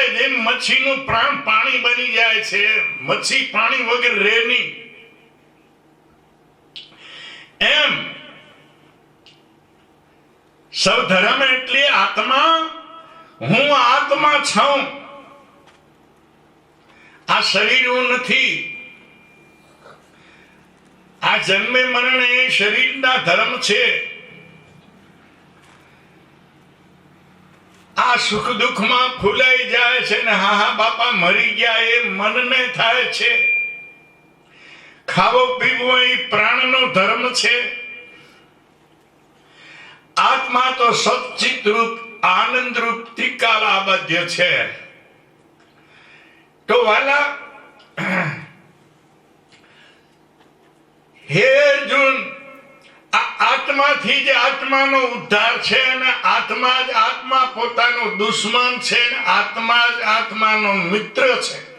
જાય જેમ મચ્છીનું પ્રાણ પાણી બની જાય છે. મચ્છી પાણી વગર રહે નહીં. એમ સૌ ધર્મ એટલે આત્મા. હું આત્મા છું. આ શરીર હું નથી. આ જન્મે મરણે એ શરીરના ધર્મ છે. આ સુખ દુઃખમાં ફૂલાઈ જાય છે ને હા હા, બાપા મરી ગયા એ મનને થાય છે. ખાવો, પીવો એ પ્રાણનો ધર્મ છે. આત્મા તો સચિત રૂપ, આનંદ રૂપ ત્રિકાલાબદ્ધ છે. તો વાલા, હે અર્જુન આત્માથી જે આત્માનો ઉદ્ધાર છે અને આત્મા જ આત્મા પોતાનો દુશ્મન છે આત્મા જ આત્માનો મિત્ર છે.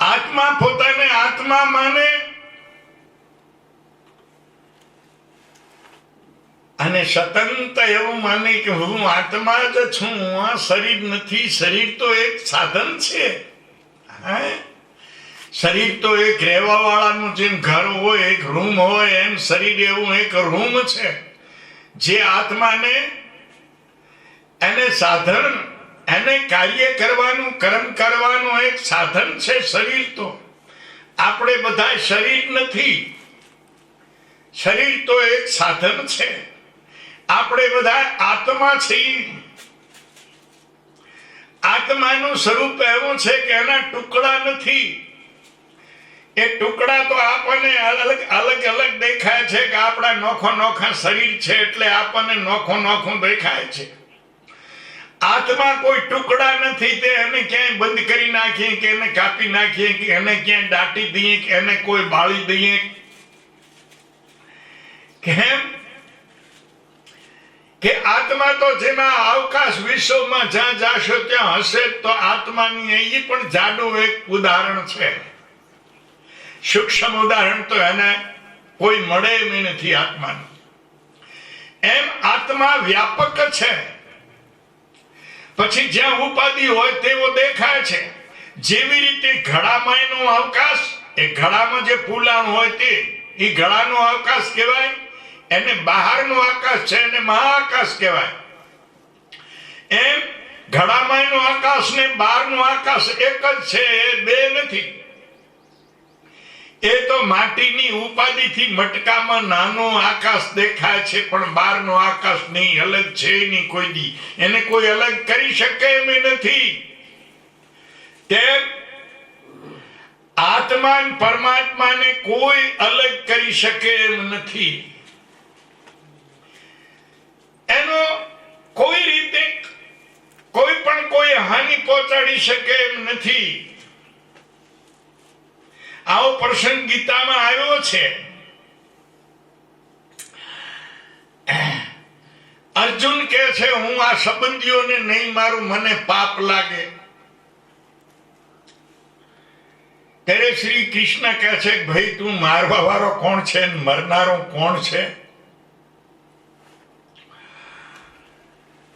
આત્મા પોતાને આત્મા માને અને સતંત એવું માને કે હું આત્મા જ છું આ શરીર નથી, શરીર તો એક સાધન છે. હા? શરીર તો એક રહેવા વાળાનું જેમ ઘર હોય, એક રૂમ હોય, એમ શરીર એવું એક રૂમ છે. જે આત્માને એને સાધન, એને કાર્ય કરવાનું, કર્મ કરવાનું એક સાધન છે શરીર તો. આપણે બધા શરીર નથી. શરીર તો એક સાધન છે. આપણે બધા આત્મા છીએ. આત્માનું સ્વરૂપ એવું છે કે એના ટુકડા નથી. એ ટુકડા તો આપણને અલગ અલગ અલગ દેખાય છે કે આપણા નોખો નોખા શરીર છે એટલે આપણને નોખો નોખું દેખાય છે. આત્મા કોઈ ટુકડા નથી, તે એને ક્યાંય બંધ કરી નાખીએ કે એને કાપી નાખીએ કે એને ક્યાંય દાટી દઈએ કે એને કોઈ બાળી દઈએ. કેમ? કે આત્મા તો જેના અવકાશ વિશ્વમાં જ્યાં જાશો ત્યાં હશે તો આત્માની એ પણ જાડું એક ઉદાહરણ છે. સૂક્ષ્મ ઉદાહરણ તો એને કોઈ મળે એમ નથી આત્માનું. એમ આત્મા વ્યાપક છે. પછી જ્યાં ઉપાધિ હોય તેવો દેખાય છે. જેવી રીતે ઘડામાં એનો અવકાશ, એ ઘડામાં જે પુલાણ હોય તે, એ ઘડાનો અવકાશ કહેવાય. એને બહારનો આકાશ છે, એને મહાઆકાશ કહેવાય. એમ ઘડામાં એનો આકાશ ને બહારનો આકાશ એક જ છે બે નથી. એ તો માટીની ઉપાધિથી મટકામાં નાનો આકાશ દેખાય છે, પણ બહારનો આકાશ નહીં, અલગ છે નહીં કોઈ દી. એને કોઈ અલગ કરી શકે એમ નથી. તેમ આત્મા પરમાત્માને કોઈ અલગ કરી શકે એમ નથી. એનો કોઈ રીતે કોઈ પણ કોઈ હાનિ પહોંચાડી શકે એમ નથી. આવો પ્રસંગ ગીતામાં આવ્યો છે. અર્જુન કહે છે, હું આ સંબંધીઓને નહીં, મારું મને પાપ લાગે. ત્યારે શ્રી કૃષ્ણ કહે છે કે ભાઈ, તું મારવા વાળો કોણ છે મરનારો કોણ છે?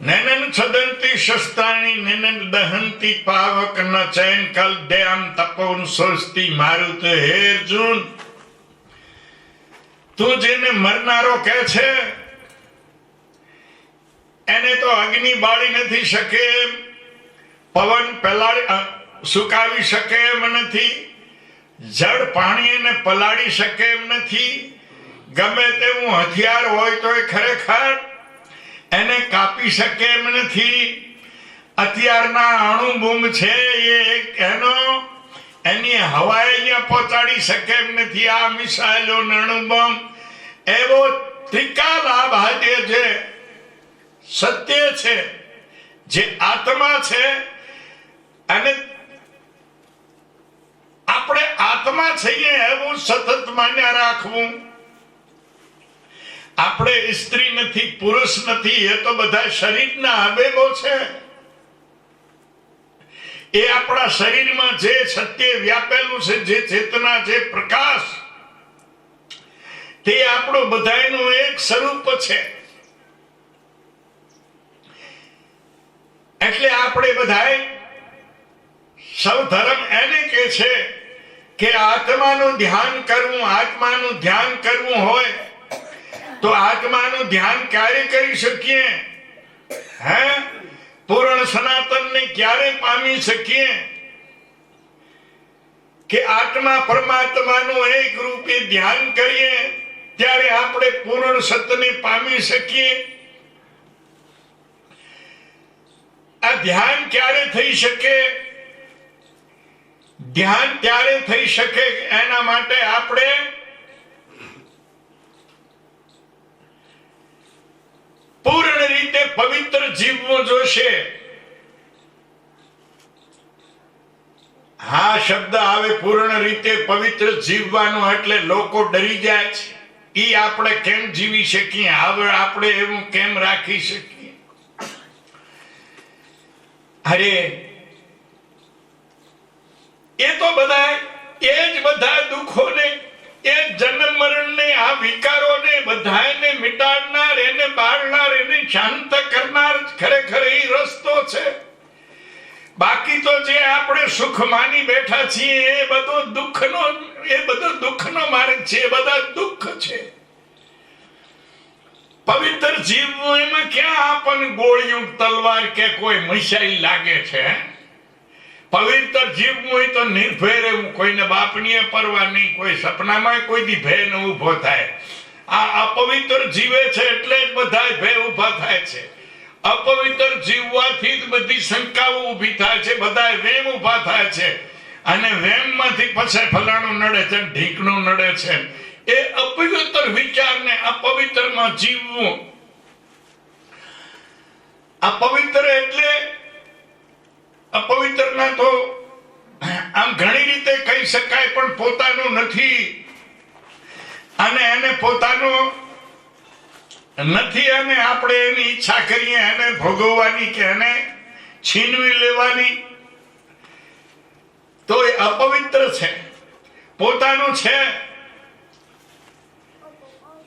નૈનન છદંતી શસ્તાણી નૈનન દહંતી પાવક ન ચૈન કલ દયામ તપોન સોસ્તી મારુત હે અર્જુન તું જેને મરનારો કહે છે, એને તો અગ્નિ બાળી નથી શકે પવન પલાળી સુકાવી શકે એમ નથી. જળ પાણી એને પલાળી શકે એમ નથી. ગમે તેવું હથિયાર હોય તો એ ખરેખર એને કાપી શકે એમ નથી. અત્યારના અણુ બોમ્બ છે એ એનો. એની હવાએ અહીંયા પહોંચાડી શકે એમ નથી. આ મિસાઇલો ને અણુ બોમ્બ એવો ત્રિકાલ આભાદ્ય છે સત્ય છે, જે આત્મા છે, અને આપણે આત્મા છીએ એવું સતત માન્યા રાખવું. આપણે સ્ત્રી નથી, પુરુષ નથી, એ તો બધા શરીરના આવેગો છે. એ આપણા શરીરમાં જે સત્ય વ્યાપેલું છે, જે ચેતના, જે પ્રકાશ, તે આપણું બધાનું એક સ્વરૂપ છે. એટલે આપણે બધાએ સૌ ધર્મ એને કે છે કે આત્માનું ધ્યાન કરવું, આત્માનું ધ્યાન કરવું હોય તો આત્માનું ધ્યાન ક્યારે કરી શકીએ? હે? પૂર્ણ સનાતનને ક્યારે પામી શકીએ? કે આત્મા પરમાત્માનું એક રૂપે ધ્યાન કરીએ, ત્યારે આપણે પૂર્ણ સત્યને પામી શકીએ? આ ધ્યાન ક્યારે થઈ શકે? ધ્યાન ત્યારે થઈ શકે એના માટે આપણે પૂર્ણ રીતે પવિત્ર જીવવો જોશે. હા, શબ્દ આવે પૂર્ણ રીતે પવિત્ર જીવવાનો એટલે લોકો ડરી જાય છે. ઈ આપણે કેમ જીવી શકીએ? હવે આપણે એવું કેમ રાખી શકીએ? અરે, એ તો બધા એ જ બધા દુઃખોને એ જન્મ મરણને આ વિકારોને બધાને મિટાડનાર, એને બાળનાર, એને શાંત કરનાર ખરેખર એ રસ્તો છે. બાકી તો જે આપણે સુખ માની બેઠા છીએ, એ બધો દુઃખનો, એ બધો દુઃખનો માર્ગ છે, એ બધા દુઃખ છે. પવિત્ર જીવવું એમાં ક્યાં આપણને ગોળિયું તલવાર કે કોઈ મિસાઈલ લાગે છે પવિત્ર જીવવું હોય તો નિર્ભય રહેવું, કોઈને બાપની પરવા નહીં, કોઈ સપનામાં કોઈ દી ભય ન ઊભો થાય. આ અપવિત્ર જીવે છે એટલે જ બધા ભય ઊભા થાય છે. અપવિત્ર જીવવાથી જ બધી શંકાઓ ઊભી થાય છે બધા વેમ ઊભા થાય છે. અને વેમમાંથી પછી ફલાણું નડે છે ઢીકણું નડે છે. એ અપવિત્ર વિચારને અપવિત્રમાં જીવવું. અપવિત્ર એટલે અપવિત્રના તો આમ ઘણી રીતે કહી શકાય, પણ પોતાનું નથી. અને એને પોતાનું નથી અને આપણે એની ઈચ્છા કરીએ એને ભોગવવાની કે એને છીનવી લેવાની. તો એ અપવિત્ર છે. પોતાનું છે.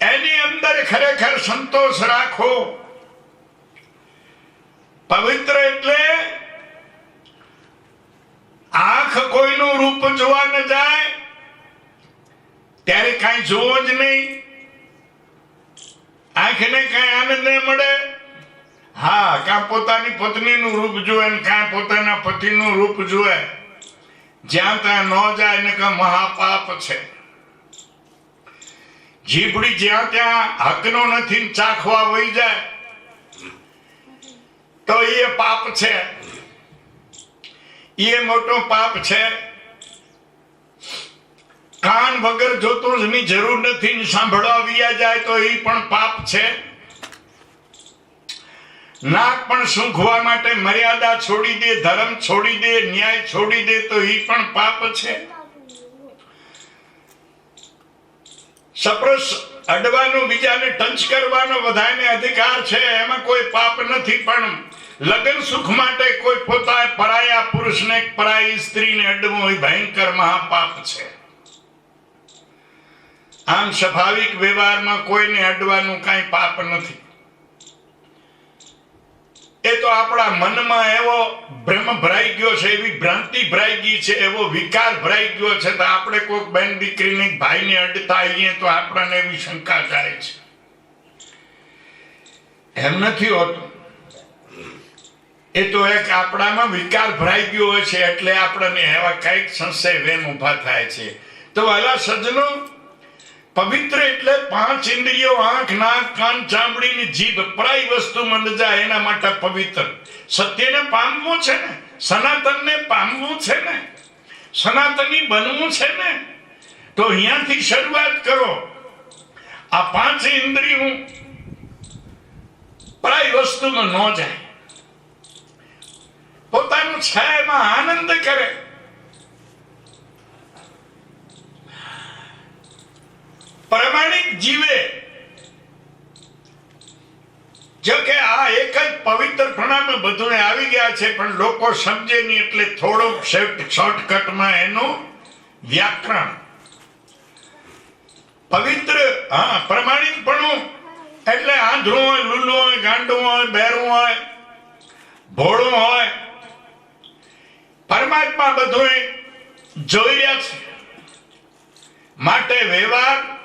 એની અંદર ખરેખર સંતોષ રાખો. પવિત્ર એટલે આંખ કોઈનું રૂપ જોવા ન જાય, ત્યારે કાંઈ જોવો જ નહીં. આંખને કાંઈ આનંદ ન મળે. હા, કાં પોતાની પત્નીનું રૂપ જુએ ને કાં પોતાના પતિનું રૂપ જુએ. જ્યાં ત્યાં ન જાય ને કાં મહાપાપ છે. જીભડી જ્યાં ત્યાં હકનો નથી ચાખવા વહી જાય, તો એ પાપ છે. એ મોટો પાપ છે. કાન વગર જોતું જરૂર નથી સાંભળવા વિયા જાય તો એ પણ પાપ છે. નાક પણ સૂંઘવા માટે મર્યાદા છોડી દે, ધર્મ છોડી દે, ન્યાય છોડી દે તો એ પણ પાપ છે. સપ્રસ અડવાનો બીજાને ટચ કરવાનો વધારે અધિકાર છે, એમાં કોઈ પાપ નથી પણ લગ્ન સુખ માટે કોઈ પોતા પરાયા પુરુષને પરાઈ સ્ત્રીને અડવું એ ભયંકર મહાપાપ છે. આમ સ્વાભાવિક વ્યવહારમાં કોઈને અડવાનું કાંઈ પાપ નથી. એ તો આપણા મનમાં એવો ભ્રમ ભરાઈ ગયો છે, એવી ભ્રાંતિ ભરાઈ ગઈ છે, એવો વિકાર ભરાઈ ગયો છે, તો આપણે કોઈક બેન દીકરીને ભાઈને અડતા આવીએ તો આપણને એવી શંકા જાય છે. એમ નથી હોતું. એ તો એક આપણામાં વિકાર ભરાઈ ગયો હોય છે એટલે આપણને એવા કંઈક સંશય વેમ ઊભા થાય છે. તો વાલા સજ્જનો, પવિત્ર એટલે પાંચ ઇન્દ્રિયો, આંખ, નાક, કાન ચામડી જીભ, પરાઈ વસ્તુ મંદ જાય એના માટે પવિત્ર. સત્યને પામવું છે ને, સનાતનને પામવું છે ને, સનાતની બનવું છે ને, તો અહીંયાથી શરૂઆત કરો. આ પાંચ ઇન્દ્રિયો પરાઈ વસ્તુમાં ન જાય. પોતાનું છે આનંદ કરે. પ્રમાણિક જીવે. જો કે આ એક જ પવિત્ર પ્રણામ બધું આવી ગયા છે, પણ લોકો સમજે નહીં એટલે થોડુંક શોર્ટકટમાં એનું વ્યાકરણ. પવિત્ર, હા, પ્રમાણિકપણું. એટલે આંધળું હોય લૂલું હોય, ગાંડું હોય, બેરું હોય, ભોળું હોય પરમાત્મા બધું જોઈ રહ્યા છે. માટે વ્યવહાર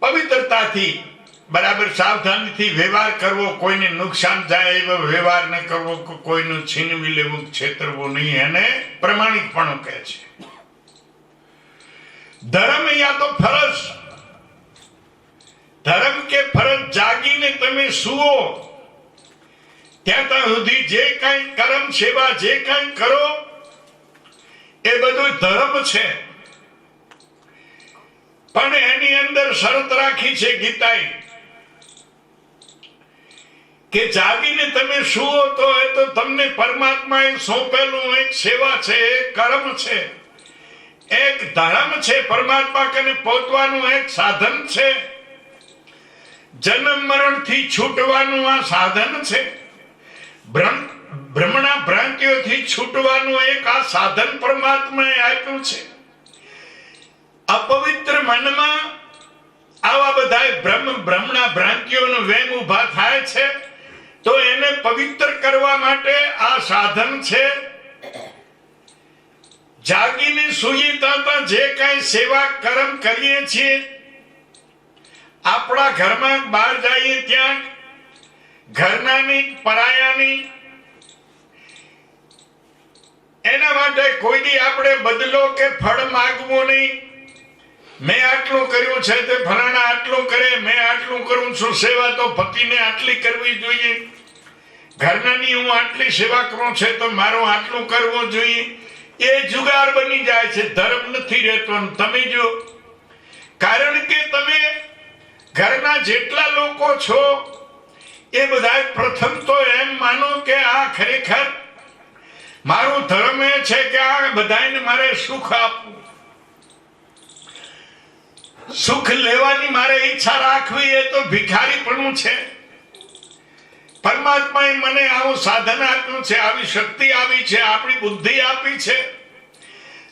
પવિત્રતાથી, બરાબર સાવધાનીથી વ્યવહાર કરવો, કોઈને નુકસાન જાય એવો વ્યવહાર ન કરવો કોઈનું છીનવી લેવું, છેતરવું નહીં, એને પ્રમાણિકપણું કહે છે. ધર્મ યા તો ફરજ. ધર્મ કે ફરજ જાગીને તમે સુવો. ત્યાં સુધી જે કાંઈ કર્મ, સેવા જે કાંઈ કરો, એ બધું ધર્મ છે. પણ એની અંદર શરત રાખી છે ગીતાએ કે જાગીને તમે સુઓ તો એ તો તમને પરમાત્માએ સોંપેલું એક સેવા છે, એક કર્મ છે. એક ધર્મ છે, પરમાત્મા કને પહોંચવાનું એક સાધન છે. જન્મ મરણથી છૂટવાનું આ સાધન છે. ભ્રમણા ભ્રાંતિઓથી છૂટવાનું એક આ સાધન પરમાત્માએ આપ્યું છે. અપવિત્ર મનમાં આવા બધા ભ્રમ ભ્રમણા ભ્રાંતિઓનો વેમ ઊભા થાય છે, તો એને પવિત્ર કરવા માટે આ સાધન છે. જાગીને સૂઈ તાતા જે કઈ સેવા કર્મ કરીએ છીએ, આપણા ઘરમાં બહાર જઈએ ત્યાં ઘરનાની, પરાયાની, એના માટે કોઈ દી આપણે બદલો કે ફળ માગવું નહીં. મેં આટલું કર્યું છે તે ફલાણા આટલું કરે, મેં આટલું કરું છું, સેવા તો પતિને આટલી કરવી જોઈએ. ઘરનાની હું આટલી સેવા કરું છે તો મારું આટલું કરવું જોઈએ. એ જુગાર બની જાય છે, ધર્મ નથી રહેતો. તમે જો, કારણ કે તમે ઘરના જેટલા લોકો છો એ બધા પ્રથમ તો એમ માનો કે આ ખરેખર મારું ધર્મ એ છે કે આ બધાને મારે સુખ આપવું. સુખ લેવાની મારે ઈચ્છા રાખવી એ તો ભિખારીપણું છે. પરમાત્માએ મને આવું સાધન આપ્યું છે, આવી શક્તિ આવી છે, આપણી બુદ્ધિ આપી છે.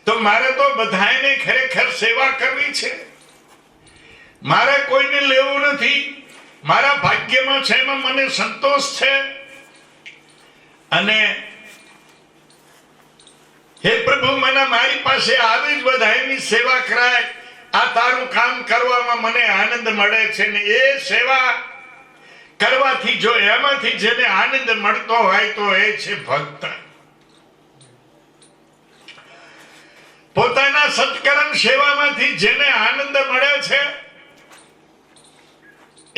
તો મારે તો બધાને ખરેખર સેવા કરવી છે. મારે કોઈને લેવું નથી. મારા ભાગ્યમાં છે એમાં મને સંતોષ છે. અને હે પ્રભુ, મને મારી પાસે આવી જ બધાની સેવા કરાય. આ તારું કામ કરવામાં મને આનંદ મળે છે ને એ સેવા કરવાથી જો એમાંથી જેને આનંદ મળતો હોય તો એ છે ભક્ત. પોતાના સત્કર્મ સેવામાંથી જેને આનંદ મળે છે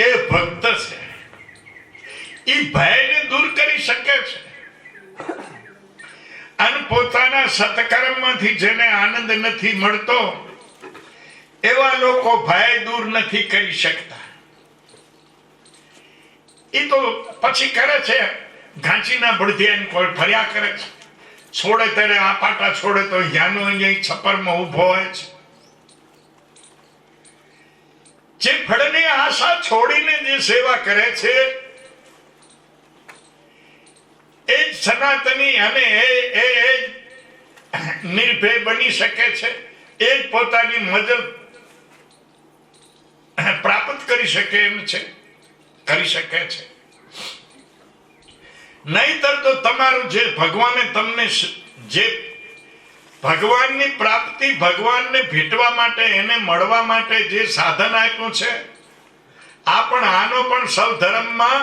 એ ભક્ત છે. એ ભયને દૂર કરી શકે છે. અને પોતાના સત્કર્મમાંથી જેને આનંદ નથી મળતો, એવા લોકો ભય દૂર નથી કરી શકતા. એ તો પછી કરે છે. ઘાંચીના બળદિયાની કોઈ ફર્યા કરે છે. છોડે ત્યારે આ પાટા છોડે તો યાનો અહીંયા છપ્પરમાં ઊભો હોય છે. જે ફળની આશા છોડીને જે સેવા કરે છે, એ જ સનાતની અને એ એ નિર્ભય બની શકે છે, એ જ પોતાની મદદ પ્રાપ્ત કરી શકે એમ છે, કરી શકે છે. નહીતર તો તમારું જે ભગવાને તમને જે ભગવાનની પ્રાપ્તિ ભગવાનને ભેટવા માટે, એને મળવા માટે જે સાધન આપ્યું છે, આ પણ આનો પણ સૌ ધર્મમાં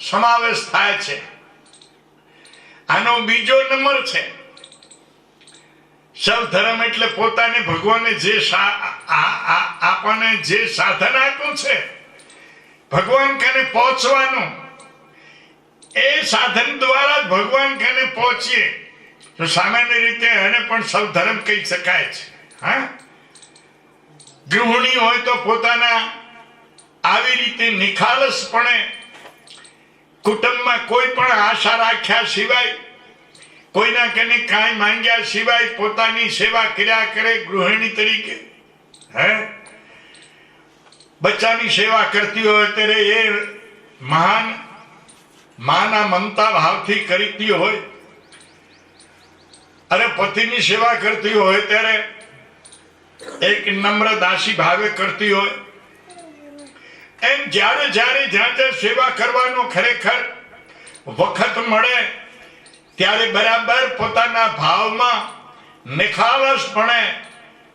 સમાવેશ થાય છે. આનો બીજો નંબર છે સૌ ધર્મ એટલે પોતાને ભગવાને જે આપણને જે સાધન આપ્યું છે, ભગવાન કને પહોંચવાનું, એ સાધન દ્વારા ભગવાન કને પહોંચીએ. તો સામાન્ય રીતે એને પણ સૌ ધર્મ કહી શકાય છે, હા? ગૃહિણી હોય તો પોતાના આવી રીતે નિખાલસપણે કુટુંબમાં કોઈ પણ આશા રાખ્યા સિવાય, કોઈના કને કાંઈ માંગ્યા સિવાય પોતાની સેવા કર્યા કરે ગૃહિણી તરીકે, હે? બચ્ચાની સેવા કરતી હોય ત્યારે એ મહાન, માના મમતા ભાવથી કરતી હોય. અને પતિની સેવા કરતી હોય ત્યારે એક નમ્ર દાસી ભાવે કરતી હોય. એમ જ્યારે જ્યારે જ્યાં જ્યાં સેવા કરવાનો ખરેખર વખત મળે, ત્યારે બરાબર પોતાના ભાવમાં નિખાલસપણે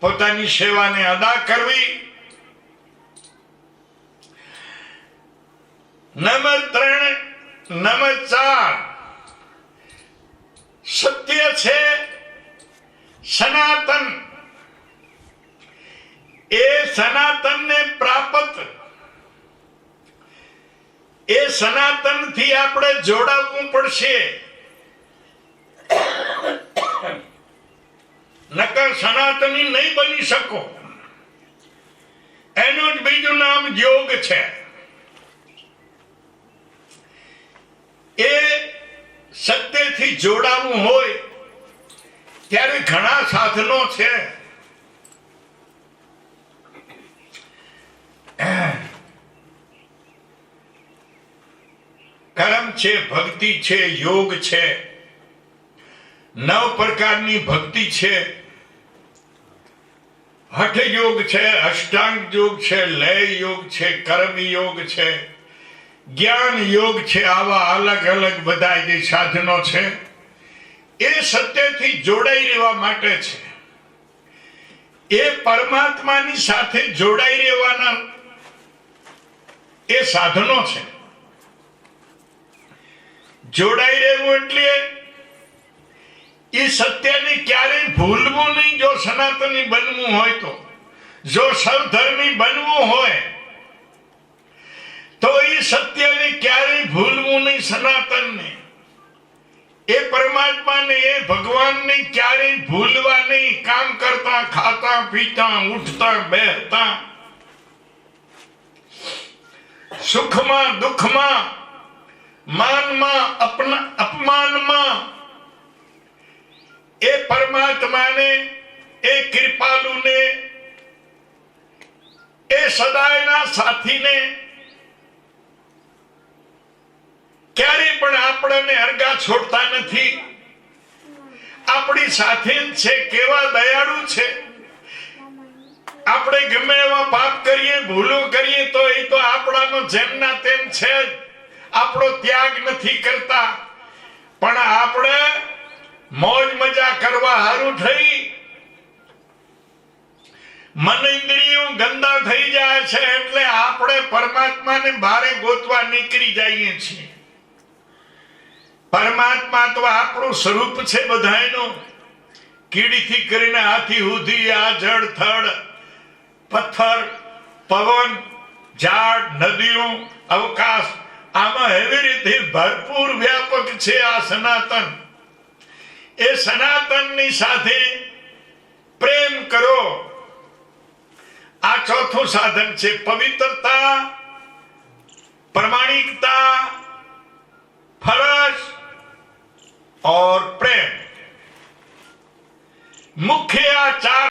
પોતાની સેવાને અદા કરવી. નંબર ત્રણ, નંબર ચાર સત્ય છે સનાતન. એ સનાતનને પ્રાપ્ત, એ સનાતનથી આપણે જોડાવવું પડશે. નકર સનાતની નહીં બની શકો. એનું જ બીજું નામ યોગ છે. એ સત્યથી જોડાવું હોય ત્યારે ઘણા સાધનો છે. કર્મ છે, ભક્તિ છે, યોગ છે. નવ પ્રકારની ભક્તિ છે. હઠ યોગ છે, અષ્ટાંગ યોગ છે, લય યોગ છે, કર્મ યોગ છે. જ્ઞાન યોગ છે, આવા અલગ અલગ બધા જે સાધનો છે, એ સત્યથી જોડાઈ રહેવા માટે છે. એ પરમાત્માની સાથે જોડાઈ રહેવાના એ સાધનો છે. જોડાઈ રહેવું એટલે એ સત્યને ક્યારેય ભૂલવું નહીં, જો સનાતની બનવું હોય તો. જો સૌધર્મી બનવું હોય તો એ સત્યને ક્યારેય ભૂલવું નહીં સનાતનને એ પરમાત્માને એ ભગવાનને ક્યારેય ભૂલવા નહીં કામ કરતા ખાતા પીતા ઉઠતા બેહતા સુખમાં દુઃખમાં માનમાં અપના અપમાનમાં એ પરમાત્માને એ કૃપાલુને એ સદાયના સાથીને ક્યારે પણ આપણને અરગા છોડતા નથી. આપણી સાથે છે, કેવા દયાળુ છે. આપણે ગમે એવા પાપ કરીએ, ભૂલો કરીએ, તો એ તો આપણાનો જેમના તેમ છે આપણો ત્યાગ નથી કરતા. પણ આપણે મોજ મજા કરવા હારું થઈ. મન ઇન્દ્રિયો ગંદા થઈ જાય છે, એટલે આપણે પરમાત્માને ભારે ગોતવા નીકળી જઈએ છીએ. પરમાત્મા તો આપણું સ્વરૂપ છે બધાયનું. કીડીથી કરીને હાથી સુધી આ જળ, થળ, પથ્થર, પવન, ઝાડ, નદીઓ, અવકાશ, આમાં એવી રીતે ભરપૂર વ્યાપક છે આ સનાતન. એ સનાતનની સાથે પ્રેમ કરો. આ ચોથું સાધન છે પવિત્રતા, પ્રમાણિકતા फरज और प्रेम मुख्य आचार